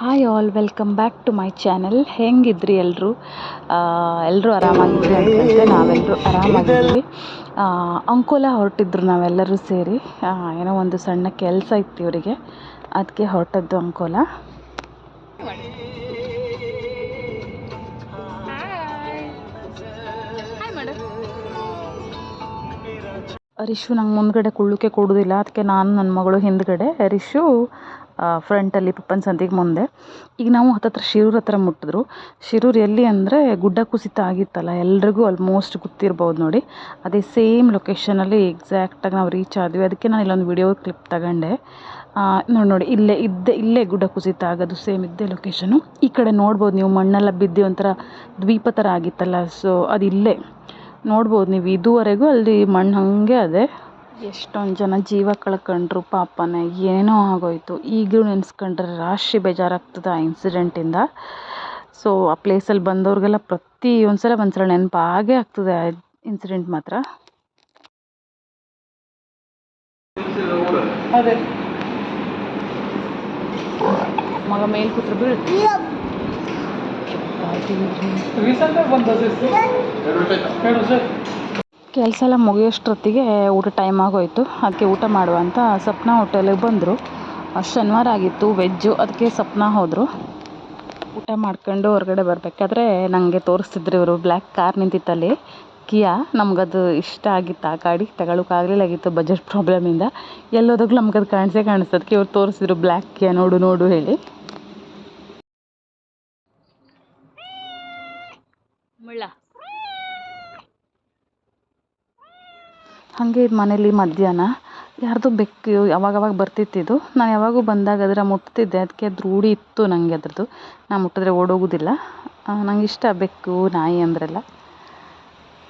Hi all welcome back to my channel ಹೆಂಗಿದ್ರಿ ಎಲ್ಲರೂ ಎಲ್ಲರೂ ಆರಾಮಾಗಿದ್ರಿ ಅಂತಂದರೆ ನಾವೆಲ್ಲರೂ ಆರಾಮಾಗಿದ್ವಿ. ಅಂಕೋಲ ಹೊರಟಿದ್ರು ನಾವೆಲ್ಲರೂ ಸೇರಿ. ಏನೋ ಒಂದು ಸಣ್ಣ ಕೆಲಸ ಇತ್ತು ಇವರಿಗೆ. ಅದಕ್ಕೆ ಹೊರಟದ್ದು ಅಂಕೋಲ. ರಿಶು ನಂಗೆ ಮುಂದ್ಗಡೆ ಕುಳ್ಳಕ್ಕೆ ಕೊಡೋದಿಲ್ಲ. ಅದಕ್ಕೆ ನಾನು ನನ್ನ ಮಗಳು ಹಿಂದ್ಗಡೆ. ರಿಶು ಫ್ರಂಟಲ್ಲಿ ಪಪ್ಪನ ಸಂತಿಗೆ ಮುಂದೆ. ಈಗ ನಾವು ಹತ್ತತ್ರ ಶಿರೂರ್ ಹತ್ರ ಮುಟ್ಟಿದ್ರು ಶಿರೂರ್ ಎಲ್ಲಿ ಅಂದರೆ ಗುಡ್ಡ ಕುಸಿತ ಆಗಿತ್ತಲ್ಲ, ಎಲ್ರಿಗೂ ಆಲ್ಮೋಸ್ಟ್ ಗೊತ್ತಿರ್ಬೋದು ನೋಡಿ. ಅದೇ ಸೇಮ್ ಲೊಕೇಶನಲ್ಲಿ ಎಕ್ಸಾಕ್ಟಾಗಿ ನಾವು ರೀಚ್ ಆದ್ವಿ. ಅದಕ್ಕೆ ನಾನು ಇಲ್ಲೊಂದು ವಿಡಿಯೋ ಕ್ಲಿಪ್ ತಗೊಂಡೆ. ನೋಡಿ ನೋಡಿ, ಇಲ್ಲೇ ಇದ್ದೇ, ಇಲ್ಲೇ ಗುಡ್ಡ ಕುಸಿತ ಆಗೋದು ಸೇಮ್ ಇದ್ದೇ ಲೊಕೇಶನು ಈ ಕಡೆ ನೋಡ್ಬೋದು ನೀವು, ಮಣ್ಣೆಲ್ಲ ಬಿದ್ದು ಒಂಥರ ದ್ವೀಪ ಥರ ಆಗಿತ್ತಲ್ಲ ಸೊ ಅದು ಇಲ್ಲೇ. ನೋಡ್ಬೋದು ನೀವು, ಇದುವರೆಗೂ ಅಲ್ಲಿ ಮಣ್ಣು ಹಾಗೆ ಅದೇ. ಎಷ್ಟೊಂದು ಜನ ಜೀವ ಕಳ್ಕೊಂಡ್ರು ಪಾಪನೇ ಏನೋ ಆಗೋಯ್ತು. ಈಗಲೂ ನೆನೆಸ್ಕೊಂಡ್ರೆ ರಾಶಿ ಬೇಜಾರಾಗ್ತದೆ ಆ ಇನ್ಸಿಡೆಂಟಿಂದ ಸೊ ಆ ಪ್ಲೇಸಲ್ಲಿ ಬಂದವ್ರಿಗೆಲ್ಲ ಪ್ರತಿ ಒಂದ್ಸಲ ಒಂದ್ಸಲ ನೆನಪಾಗೇ ಆಗೇ ಆಗ್ತದೆ ಆ ಇನ್ಸಿಡೆಂಟ್ ಮಾತ್ರ. ಅದೇ. ಮಗ ಮೇಲೆ ಕೂತ್ರೆ ಬೀಳು ಕೆಲಸ ಎಲ್ಲ ಮುಗಿಯೋಷ್ಟೊತ್ತಿಗೆ ಊಟ ಟೈಮ್ ಆಗೋಯಿತು. ಅದಕ್ಕೆ ಊಟ ಮಾಡುವ ಅಂತ ಸಪ್ನಾ ಹೋಟೆಲಿಗೆ ಬಂದರು. ಶನಿವಾರ ಆಗಿತ್ತು ವೆಜ್ಜು ಅದಕ್ಕೆ ಸಪ್ನಾ ಹೋದರು. ಊಟ ಮಾಡ್ಕೊಂಡು ಹೊರಗಡೆ ಬರಬೇಕಾದ್ರೆ ನನಗೆ ತೋರಿಸ್ತಿದ್ರು ಇವರು. Black car ನಿಂತಿತ್ತಲ್ಲಿ. ಕಿಯಾ, ನಮಗದು ಇಷ್ಟ ಆಗಿತ್ತು. ಆ ಗಾಡಿ ತಗೊಳಕ್ಕಾಗಲಿಲ್ಲಾಗಿತ್ತು ಬಜೆಟ್ ಪ್ರಾಬ್ಲಮಿಂದ ಎಲ್ಲೋದಾಗಲೂ ಅದು ಕಾಣಿಸೇ ಕಾಣಿಸ್ತು ಅದಕ್ಕೆ ಇವ್ರು ತೋರಿಸಿದ್ರು ಬ್ಲ್ಯಾಕ್ ಕಿಯಾ, ನೋಡು ನೋಡು, ಹೇಳಿ. ಹಾಗೆ ಮನೇಲಿ ಮಧ್ಯಾಹ್ನ ಯಾರದು ಬೆಕ್ಕು ಯಾವಾಗವಾಗ ಬರ್ತಿತ್ತಿದು ನಾನು ಯಾವಾಗೂ ಬಂದಾಗ ಅದರ ಮುಟ್ತಿದ್ದೆ. ಅದಕ್ಕೆ ಅದು ರೂಢಿ ಇತ್ತು ನನಗೆ ಅದ್ರದ್ದು. ನಾನು ಮುಟ್ಟಿದ್ರೆ ಓಡೋಗೋದಿಲ್ಲ. ನಂಗೆ ಇಷ್ಟ ಬೆಕ್ಕು, ನಾಯಿ ಅಂದ್ರೆಲ್ಲ.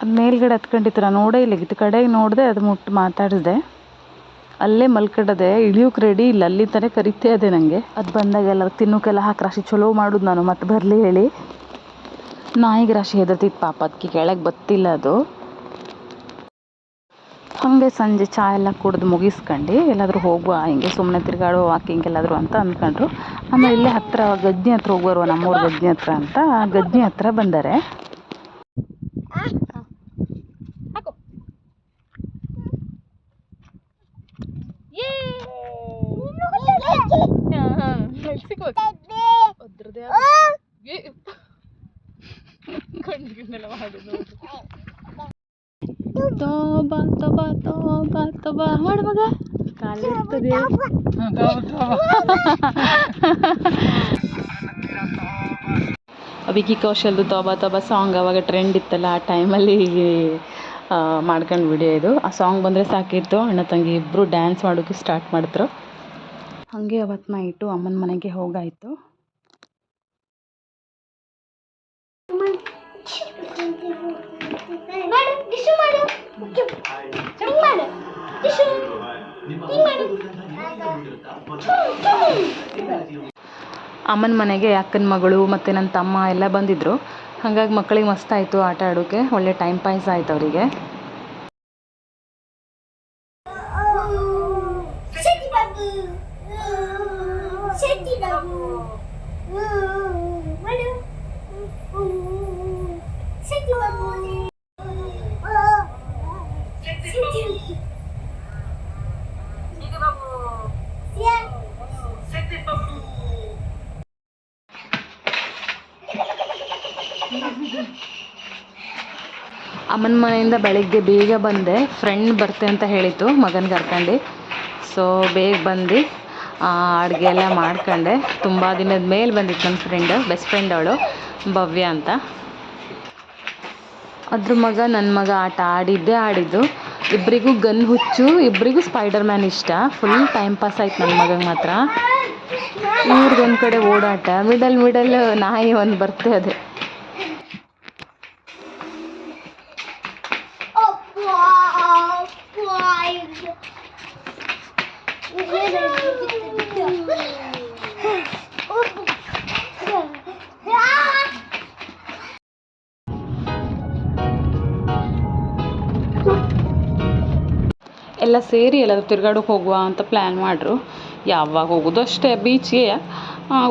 ಅದು ಮೇಲ್ಗಡೆ ಹತ್ಕೊಂಡಿತ್ತು. ನಾನು ನೋಡೇ ಇಲ್ಲ. ಇದು ಕಡೆಗೆ ನೋಡಿದೆ, ಅದು ಮುಟ್ಟು ಮಾತಾಡಿದೆ. ಅಲ್ಲೇ ಮಲ್ಕಡದೆ, ಇಳಿಯೋಕೆ ರೆಡಿ ಇಲ್ಲ. ಅಲ್ಲಿ ತನಕ ಕರಿತೇ ಅದೇ ನನಗೆ ಅದು ಬಂದಾಗ ಎಲ್ಲ ತಿನ್ನೋಕೆಲ್ಲ ಹಾಕಿ ರಾಶಿ ಚಲೋ ಮಾಡೋದು ನಾನು. ಮತ್ತೆ ಬರಲಿ ಹೇಳಿ. ನಾಯಿಗೆ ರಾಶಿ ಹೆದರ್ತಿತ್ತು ಪಾಪ. ಅದಕ್ಕೆ ಕೆಳಗೆ ಬತ್ತಿಲ್ಲ ಅದು. ಹಾಗೆ ಸಂಜೆ ಚಹಾ ಎಲ್ಲ ಕುಡಿದು ಮುಗಿಸ್ಕೊಂಡು ಎಲ್ಲಾದರೂ ಹೋಗುವ ಹಿಂಗೆ ಸುಮ್ಮನೆ ತಿರುಗಾಡುವ ವಾಕಿಂಗ್ ಎಲ್ಲಾದರೂ ಅಂತ ಅಂದ್ಕೊಂಡ್ರು ಆಮೇಲೆ ಇಲ್ಲೇ ಹತ್ತಿರ ಗಜ್ಜಿ ಹತ್ರ ಹೋಗೋರು ನಮ್ಮೂರ ಗದ್ದೆ ಹತ್ರ ಅಂತ ಗಜ್ಜಿ ಹತ್ರ ಬಂದರೆ ತೋಬಾ ತೋಬಾ ತೋಬಾ ತೋಬಾ ಮಾಡು ಮಗ ಕಾಲಿರ್ತದೆ ವಿಕಿ ಕೌಶಲ್ದು ತೋಬಾ ತೋಬಾ ಸಾಂಗ್ ಅವಾಗ ಟ್ರೆಂಡ್ ಇತ್ತಲ್ಲ ಆ ಟೈಮಲ್ಲಿ ಮಾಡ್ಕೊಂಡು ವಿಡಿಯೋ ಇದು. ಆ ಸಾಂಗ್ ಬಂದರೆ ಸಾಕಿತ್ತು. ಅಣ್ಣ ತಂಗಿ ಇಬ್ಬರು ಡ್ಯಾನ್ಸ್ ಮಾಡೋಕ್ಕೆ ಸ್ಟಾರ್ಟ್ ಮಾಡಿದ್ರು. ಹಾಗೆ ಅವತ್ತು ನೈಟು ಅಮ್ಮನ ಮನೆಗೆ ಹೋಗಾಯಿತು. ಮಾಡು ಮಾಡು. ಹಿಂಗ್ ಮಾಡು. ಹಿಂಗ್ ಮಾಡು. ಅಮ್ಮನ ಮನೆಗೆ ಅಕ್ಕನ ಮಗಳು ಮತ್ತು ನನ್ನ ತಮ್ಮ ಎಲ್ಲ ಬಂದಿದ್ದರು ಹಾಗಾಗಿ ಮಕ್ಕಳಿಗೆ ಮಸ್ತಾಯಿತು ಆಟ ಆಡೋಕ್ಕೆ ಒಳ್ಳೆ ಟೈಮ್ ಪಾಸ್ ಆಯ್ತು ಅವರಿಗೆ. ಅಮ್ಮನ ಮನೆಯಿಂದ ಬೆಳಗ್ಗೆ ಬೇಗ ಬಂದೆ. ಫ್ರೆಂಡ್ ಬರ್ತೆ ಅಂತ ಹೇಳಿತ್ತು ಮಗನ ಕರ್ಕೊಂಡು ಸೊ ಬೇಗ ಬಂದು ಅಡುಗೆ ಎಲ್ಲ ಮಾಡ್ಕೊಂಡೆ. ತುಂಬ ದಿನದ ಮೇಲೆ ಬಂದಿತ್ತು ನನ್ನ ಫ್ರೆಂಡ್ ಬೆಸ್ಟ್ ಫ್ರೆಂಡ್ ಅವಳು, ಭವ್ಯ ಅಂತ. ಅದ್ರ ಮಗ ನನ್ನ ಮಗ ಆಟ ಆಡಿದ್ದೇ ಆಡಿದ್ದು. ಇಬ್ಬರಿಗೂ ಗನ್ ಹುಚ್ಚು ಇಬ್ಬರಿಗೂ ಸ್ಪೈಡರ್ ಮ್ಯಾನ್ ಇಷ್ಟ. ಫುಲ್ ಟೈಮ್ ಪಾಸ್ ಆಯ್ತು ನನ್ನ ಮಗಗೆ ಮಾತ್ರ. ಇವ್ರಿಗೊಂದು ಕಡೆ ಓಡಾಟ ಮಿಡಲ್ ಮಿಡಲ್ ನಾಯಿ ಒಂದು ಬರ್ತೆ ಅದೇ. ಎಲ್ಲ ಸೇರಿ ಎಲ್ಲಾದರೂ ತಿರ್ಗಾಡೋಕೆ ಹೋಗುವ ಅಂತ ಪ್ಲ್ಯಾನ್ ಮಾಡ್ರು. ಯಾವಾಗ ಹೋಗೋದು ಅಷ್ಟೇ ಬೀಚ್ಗೆ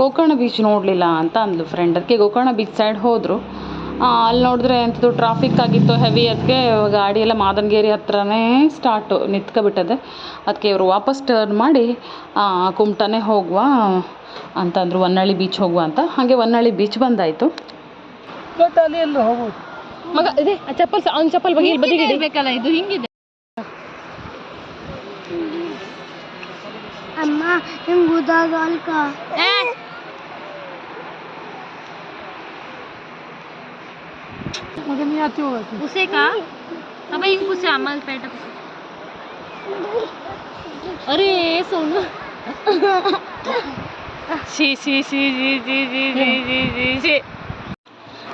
ಗೋಕರ್ಣ ಬೀಚ್ ನೋಡಲಿಲ್ಲ ಅಂತ ಅಂದ್ಲು ಫ್ರೆಂಡ್ ಅದಕ್ಕೆ ಗೋಕರ್ಣ ಬೀಚ್ ಸೈಡ್ ಹೋದರು. ಅಲ್ಲಿ ನೋಡಿದ್ರೆ ಎಂಥದ್ದು ಟ್ರಾಫಿಕ್ ಆಗಿತ್ತು ಹೆವಿ ಅದಕ್ಕೆ ಗಾಡಿ ಎಲ್ಲ ಮಾದನಗೇರಿ ಹತ್ರನೇ ಸ್ಟಾರ್ಟು ನಿಂತ್ಕೊಬಿಟ್ಟದೆ. ಅದಕ್ಕೆ ಇವರು ವಾಪಸ್ ಟರ್ನ್ ಮಾಡಿ ಕುಮಟಾನೇ ಹೋಗುವ ಅಂತಂದರು ಹೊನ್ನಾಳಿ ಬೀಚ್ ಹೋಗುವ ಅಂತ. ಹಾಗೆ ಹೊನ್ನಾಳಿ ಬೀಚ್ ಬಂದಾಯಿತು. ಬಟ್ ಅಲ್ಲಿ ಎಲ್ಲ ಹೋಗೋದು ಮಗ ಇದೆ ಚಪ್ಪಲ್ ಅವ್ನ ಚಪ್ಪಲ್ ಬಗ್ಗೆ ಇಲ್ಲಿ ಬದಿಗೆ ಇದು ಹಿಂಗಿದೆ. ಅಮ್ಮ ಹಿಂಗೆ ಉದಾಗ ಅಲ್ಕ मग मी आती होगा पुसे का अब हिंग पुसे आम्हाला पेट अरे Sonu she she she G G G G G G she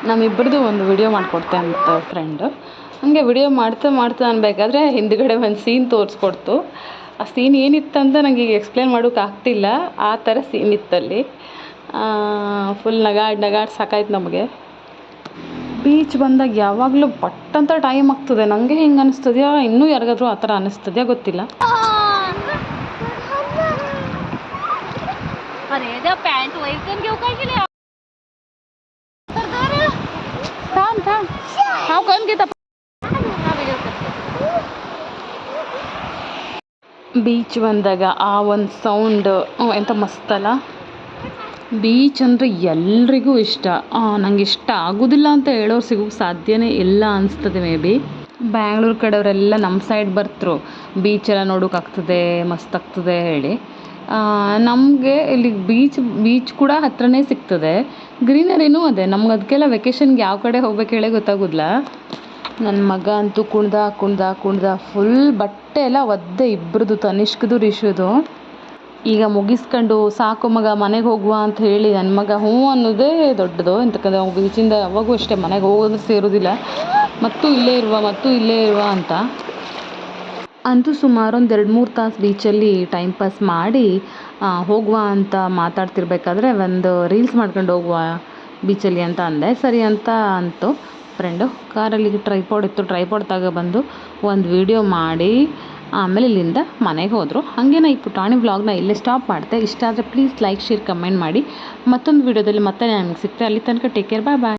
ನಮ್ಮಿಬ್ಬರದು ಒಂದು ವಿಡಿಯೋ ಮಾಡಿಕೊಡ್ತೆ ಅಂತ ಫ್ರೆಂಡು ಹಾಗೆ ವಿಡಿಯೋ ಮಾಡ್ತಾ ಮಾಡ್ತಾ ಅನ್ಬೇಕಾದ್ರೆ ಹಿಂದ್ಗಡೆ ಒಂದು ಸೀನ್ ತೋರಿಸ್ಕೊಡ್ತು ಆ ಸೀನ್ ಏನಿತ್ತಂತ ನನಗೆ ಈಗ ಎಕ್ಸ್ಪ್ಲೇನ್ ಮಾಡೋಕೆ ಆಗ್ತಿಲ್ಲ. ಆ ಥರ ಸೀನ್ ಇತ್ತಲ್ಲಿ. ಫುಲ್ ನಗಾಡ್ ನಗಾಡ್ ಸಾಕಾಯ್ತು ನಮಗೆ. ಬೀಚ್ ಬಂದಾಗ ಯಾವಾಗಲೂ ಬಟ್ ಅಂತ ಟೈಮ್ ಆಗ್ತದೆ. ನನಗೆ ಹಿಂಗೆ ಅನಿಸ್ತದೆಯಾ ಇನ್ನೂ ಯಾರಿಗಾದ್ರೂ ಆ ಥರ ಅನ್ನಿಸ್ತದ್ಯಾ ಗೊತ್ತಿಲ್ಲ. अरे ಬೀಚ್ ಬಂದಾಗ ಆ ಒಂದು ಸೌಂಡ್ ಎಂಥ ಮಸ್ತಲ್ಲ? ಬೀಚ್ ಅಂದರೆ ಎಲ್ರಿಗೂ ಇಷ್ಟ. ನಂಗೆ ಇಷ್ಟ ಆಗೋದಿಲ್ಲ ಅಂತ ಹೇಳೋರು ಸಿಗೋ, ಸಾಧ್ಯನೇ ಇಲ್ಲ ಅನಿಸ್ತದೆ ಮೇ ಬಿ. ಬ್ಯಾಂಗ್ಳೂರು ಕಡೆಯವರೆಲ್ಲ ನಮ್ಮ ಸೈಡ್ ಬರ್ತರು. ಬೀಚೆಲ್ಲ ನೋಡೋಕ್ಕಾಗ್ತದೆ ಮಸ್ತ್ ಆಗ್ತದೆ ಹೇಳಿ. ನಮಗೆ ಇಲ್ಲಿ ಬೀಚ್ ಬೀಚ್ ಕೂಡ ಹತ್ರನೇ ಸಿಗ್ತದೆ. ಗ್ರೀನರಿನೂ ಅದೇ. ನಮ್ಗೆ ಅದಕ್ಕೆಲ್ಲ ವೆಕೇಷನ್ಗೆ ಯಾವ ಕಡೆ ಹೋಗ್ಬೇಕು ಹೇಳೇ ಗೊತ್ತಾಗೋದಿಲ್ಲ ನನ್ನ ಮಗ ಅಂತೂ ಕುಣ್ದ ಕುಣ್ದ ಕುಣ್ದ. ಫುಲ್ ಬಟ್ಟೆ ಎಲ್ಲ ಒದ್ದೆ ಇಬ್ಬರದು ತನಿಷ್ಕದು, ರಿಷುದು. ಈಗ ಮುಗಿಸ್ಕೊಂಡು ಸಾಕು ಮಗ, ಮನೆಗೆ ಹೋಗುವ ಅಂತ ಹೇಳಿ ನನ್ನ ಮಗ ಹ್ಞೂ ಅನ್ನೋದೇ ದೊಡ್ಡದು. ಅವ್ನು ಬೀಚಿಂದ ಯಾವಾಗೂ ಅಷ್ಟೇ ಮನೆಗೆ ಹೋಗೋದು ಸೇರೋದಿಲ್ಲ. ಮತ್ತು ಇಲ್ಲೇ ಇರುವ, ಮತ್ತು ಇಲ್ಲೇ ಇರುವ ಅಂತ. ಅಂತೂ ಸುಮಾರು ಒಂದು ಎರಡು ಮೂರು ತಾಸು ಬೀಚಲ್ಲಿ ಟೈಮ್ ಪಾಸ್ ಮಾಡಿ ಹೋಗುವ ಅಂತ ಮಾತಾಡ್ತಿರ್ಬೇಕಾದ್ರೆ ಒಂದು ರೀಲ್ಸ್ ಮಾಡ್ಕೊಂಡು ಹೋಗುವ ಬೀಚಲ್ಲಿ ಅಂತ ಅಂದೆ. ಸರಿ ಅಂತ ಅಂತು. ಫ್ರೆಂಡು ಕಾರಲ್ಲಿ ಟ್ರೈಪಾಡ್ ಇತ್ತು. ಟ್ರೈಪಾಡ್ ತಗೊಬಂದು ಒಂದು ವಿಡಿಯೋ ಮಾಡಿ ಆಮೇಲೆ ಇಲ್ಲಿಂದ ಮನೆಗೆ ಹೋದರು. ಹಾಗೆ ಈ ಪುಟಾಣಿ ವ್ಲಾಗ್ನ ಇಲ್ಲೇ ಸ್ಟಾಪ್ ಮಾಡ್ತೆ ಇಷ್ಟ ಆದರೆ ಪ್ಲೀಸ್ ಲೈಕ್ ಶೇರ್ ಕಮೆಂಟ್ ಮಾಡಿ. ಮತ್ತೊಂದು ವಿಡಿಯೋದಲ್ಲಿ ಮತ್ತೆ ನಾನು ಸಿಗ್ತೆ ಅಲ್ಲಿ ತನಕ ಟೇಕ್ ಕೇರ್ ಬಾಯ್ ಬಾಯ್